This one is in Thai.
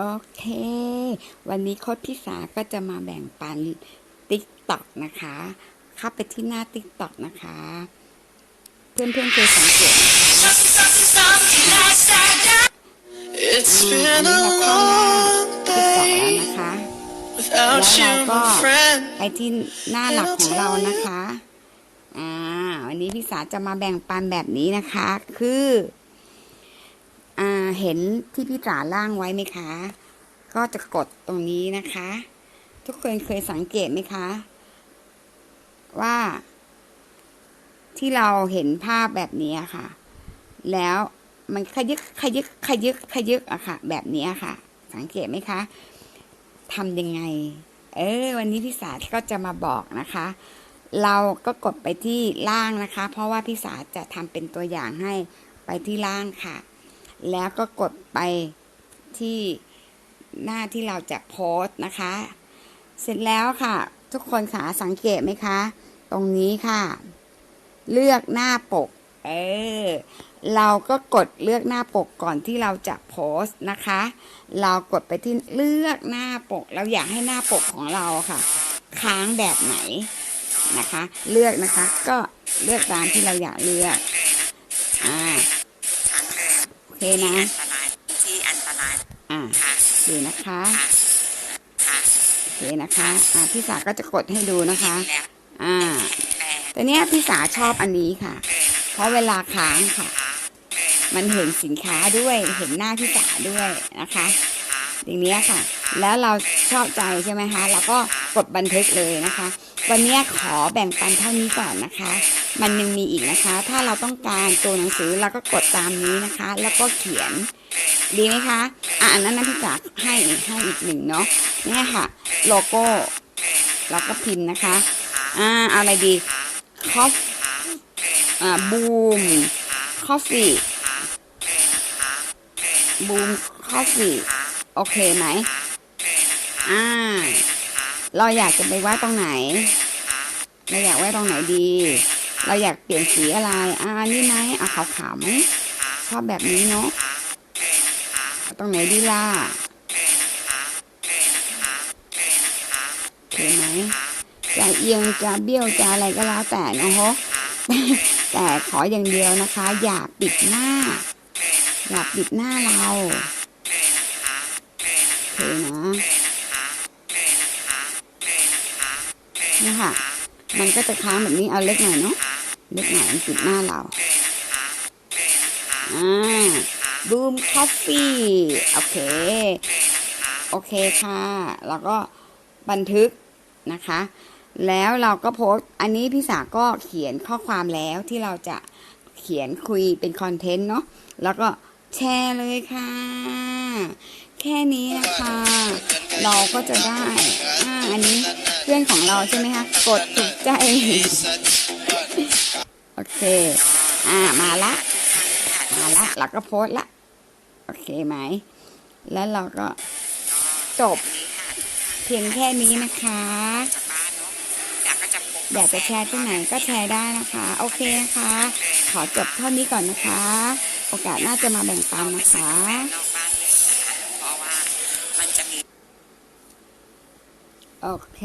โอเค วันนี้โค้ดพิสาก็จะมาแบ่งปันติ๊กต็อกนะคะ เข้าไปที่หน้าติ๊กต็อกนะคะ เพื่อนๆเคยสังเกตไหมคะ It's อ่าอัน been นี้ a เราเข้าหน้า long ติ๊กต็อกแล้ว day นะคะ without you, my friend. ไปที่หน้าหลักของเรานะคะ อ่า วันนี้พี่สาจะมาแบ่งปันแบบนี้นะคะ คืออ่า เห็นที่พี่สาล่างไว้ไหมคะ ก็จะกดตรงนี้นะคะ ทุกคนเคยสังเกตไหมคะ ว่า ที่เราเห็นภาพแบบนี้ค่ะ แล้วมันขยึกขยึกขยึกขยึกอะค่ะ แบบนี้ค่ะ สังเกตไหมคะทำยังไง เออ วันนี้พี่สาก็จะมาบอกนะคะ เราก็กดไปที่ล่างนะคะ เพราะว่าพี่สาจะทำเป็นตัวอย่างให้ไปที่ล่างค่ะ แล้วก็กดไปที่หน้าที่เราจะโพสต์นะคะ เสร็จแล้วค่ะ ทุกคนค่ะสังเกตไหมคะ ตรงนี้ค่ะ เลือกหน้าปก เออ เราก็กดเลือกหน้าปกก่อนที่เราจะโพสต์นะคะ เรากดไปที่เลือกหน้าปก เราอยากให้หน้าปกของเราค่ะ ค้างแบบไหนนะคะ เลือกนะคะ ก็เลือกตามที่เราอยากเลือก อ่า เคนะอันตรายที่อันตรายอ่าค่ะโอเคนะคะค่ะค่ะโอเคนะคะอ่าพี่สาก็จะกดให้ดูนะคะแล้วอ่าแปลแต่เนี้ยพี่สาชอบอันนี้ค่ะเออเพราะเวลาค้างค่ะค่ะเออมันเห็นสินค้าด้วยเห็นหน้าพี่สาด้วยนะคะค่ะอย่างเนี้ยค่ะ แล้วเราชอบใจใช่ไหมคะ เราก็กดบันทึกเลยนะคะ วันเนี้ยขอแบ่งปันเท่านี้ก่อนนะคะ มันยังมีอีกนะคะ ถ้าเราต้องการตัวหนังสือเราก็กดตามนี้นะคะ แล้วก็เขียนดีไหมคะ อะอันนั้นนะพี่จ๋าให้ให้อีกหนึ่งเนาะเนี่ยค่ะ โลโก้เราก็พิมพ์นะคะ อ่าอะไรดีคอฟอ่าบูมคอฟฟี่บูมคอฟฟี่โอเคไหมอ่า เราอยากจะไปไว้ตรงไหน เราอยากไว้ตรงไหนดี เราอยากเปลี่ยนสีอะไร อ่า นี่ไหมอะขาวๆไหมชอบแบบนี้เนาะตรงไหนดีล่ะโอเคไหมจะเอียงจะเบี้ยวจะอะไรก็แล้วแต่นะฮะแต่ขออย่างเดียวนะคะ อย่าปิดหน้า อย่าปิดหน้าเราโอเคนะนี่ค่ะ มันก็จะค้างแบบนี้เอาเล็กหน่อยเนาะ เล็กหน่อยมันปิดหน้าเราอ่าบูมคอฟฟี่โอเค โอเคค่ะ แล้วก็บันทึกนะคะ แล้วเราก็โพสต์อันนี้พี่สาก็เขียนข้อความแล้วที่เราจะเขียนคุยเป็นคอนเทนต์เนาะแล้วก็แชร์เลยค่ะ แค่นี้นะคะ เราก็จะได้ อ่า อันนี้เพื่อนของเราใช่ไหมคะ กดถูกใจ โอเค อ่ามาละ มาละ เราก็โพสละ โอเคไหม แล้วเราก็จบ เพียงแค่นี้นะคะ อยากจะแชร์ที่ไหนก็แชร์ได้นะคะ โอเคนะคะ ขอจบเท่านี้ก่อนนะคะ โอกาสน้าจะมาแบ่งปันนะคะนอกบ้านเลยนะคะโอเค